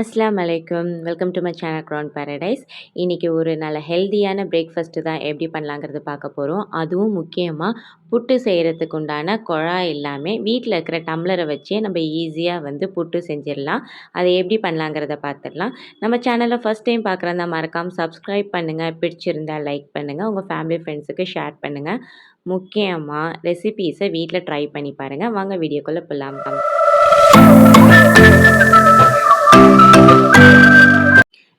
அஸ்லாம் அலைக்கும். Welcome to my channel ground paradise இன்றைக்கி ஒரு நல்ல ஹெல்த்தியான பிரேக்ஃபாஸ்ட்டு தான் எப்படி பண்ணலாங்கிறது பார்க்க போகிறோம் அதுவும் முக்கியமாக புட்டு செய்கிறதுக்கு உண்டான குழாய் எல்லாமே வீட்டில் இருக்கிற டம்ளரை வச்சே நம்ம ஈஸியாக வந்து புட்டு செஞ்சிடலாம். அதை எப்படி பண்ணலாங்கிறத பார்த்துடலாம். நம்ம சேனலை ஃபஸ்ட் டைம் பார்க்குறதா மறக்காமல் சப்ஸ்கிரைப் பண்ணுங்கள் பிடிச்சிருந்தா லைக் பண்ணுங்கள் உங்கள் ஃபேமிலி ஃப்ரெண்ட்ஸுக்கு ஷேர் பண்ணுங்கள் முக்கியமாக ரெசிபீஸை வீட்டில் ட்ரை பண்ணி பாருங்கள் வாங்க வீடியோக்குள்ளே போகலாம்.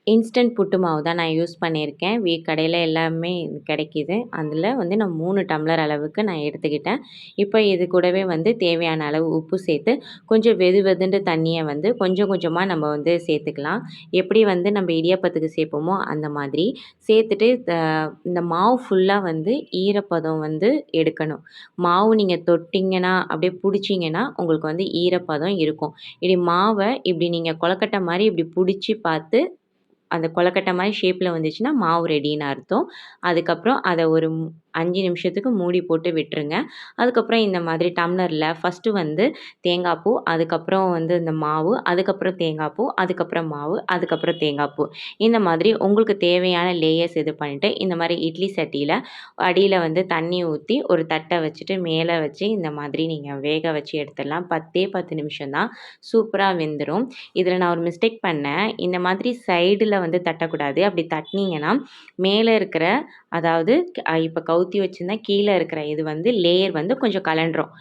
இன்ஸ்டன்ட் புட்டு மாவு தான் நான் யூஸ் பண்ணியிருக்கேன். வீ கடையில் எல்லாமே கிடைக்கிது. அதில் வந்து நான் மூணு டம்ளர் அளவுக்கு நான் எடுத்துக்கிட்டேன். இப்போ இது கூடவே வந்து தேவையான அளவு உப்பு சேர்த்து கொஞ்சம் வெது வெதுண்டு தண்ணியை வந்து கொஞ்சம் கொஞ்சமாக நம்ம வந்து சேர்த்துக்கலாம். எப்படி வந்து நம்ம இடியாப்பத்துக்கு சேர்ப்போமோ அந்த மாதிரி சேர்த்துட்டு இந்த மாவு ஃபுல்லாக வந்து ஈரப்பதம் வந்து எடுக்கணும். மாவு நீங்கள் தொட்டிங்கன்னா அப்படியே பிடிச்சிங்கன்னா உங்களுக்கு வந்து ஈரப்பதம் இருக்கும். இப்படி மாவை இப்படி நீங்கள் கொலக்கட்டை மாதிரி இப்படி பிடிச்சி பார்த்து அந்த கொலக்கட்டை மாதிரி ஷேப்பில் வந்துச்சுன்னா மாவு ரெடின்னு அர்த்தம். அதுக்கப்புறம் அதை ஒரு அஞ்சு நிமிஷத்துக்கு மூடி போட்டு விட்டுருங்க. அதுக்கப்புறம் இந்த மாதிரி டம்ளரில் ஃபஸ்ட்டு வந்து தேங்காய் பூ அதுக்கப்புறம் வந்து இந்த மாவு அதுக்கப்புறம் தேங்காய் பூ அதுக்கப்புறம் மாவு அதுக்கப்புறம் தேங்காய் பூ. இந்த மாதிரி உங்களுக்கு தேவையான லேயர்ஸ் இது பண்ணிவிட்டு இந்த மாதிரி இட்லி சட்டியில் அடியில் வந்து தண்ணி ஊற்றி ஒரு தட்டை வச்சுட்டு மேலே வச்சு இந்த மாதிரி நீங்கள் வேக வச்சு எடுத்துடலாம். பத்தே பத்து நிமிஷம் தான். சூப்பராக வெந்துடும் இதில் நான் ஒரு மிஸ்டேக் பண்ணேன். இந்த மாதிரி சைடில் வந்து தட்டக்கூடாது. அப்படி தட்டினீங்கன்னா மேலே இருக்கிற அதாவது இப்போ கவுத்தி வச்சுருந்தா கீழே இருக்கிற இது வந்து லேயர் வந்து கொஞ்சம் கலண்டுரும்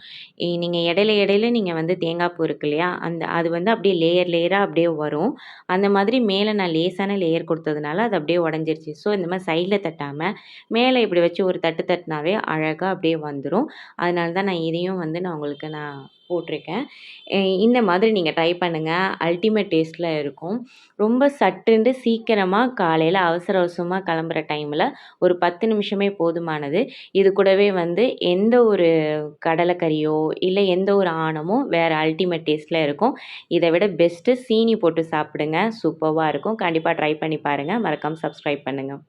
நீங்கள் இடையில இடையில நீங்கள் வந்து தேங்காய் பூ இருக்கு இல்லையா அந்த அது வந்து அப்படியே லேயர் லேயராக அப்படியே வரும். அந்த மாதிரி மேலே நான் லேசான லேயர் கொடுத்ததுனால அது அப்படியே உடஞ்சிருச்சு. ஸோ இந்த மாதிரி சைடில் தட்டாமல் மேலே இப்படி வச்சு ஒரு தட்டு தட்டினாவே அழகாக அப்படியே வந்துடும் அதனால தான் நான் இதையும் வந்து நான் உங்களுக்கு நான் போட்டிருக்கேன். இந்த மாதிரி நீங்கள் ட்ரை பண்ணுங்கள் அல்டிமேட் டேஸ்ட்டில் இருக்கும். ரொம்ப சட்டுண்டு சீக்கிரமாக காலையில் அவசர அவசரமாக கிளம்புற டைமில் ஒரு பத்து நிமிஷமே போதுமானது. இது கூடவே வந்து எந்த ஒரு கடலைக்கறியோ இல்லை எந்த ஒரு ஆணமோ வேறு அல்டிமேட் டேஸ்ட்டில் இருக்கும். இதை விட பெஸ்ட்டு சீனி போட்டு சாப்பிடுங்க. சூப்பராக இருக்கும். கண்டிப்பாக ட்ரை பண்ணி பாருங்கள் மறக்காமல் சப்ஸ்கிரைப் பண்ணுங்கள்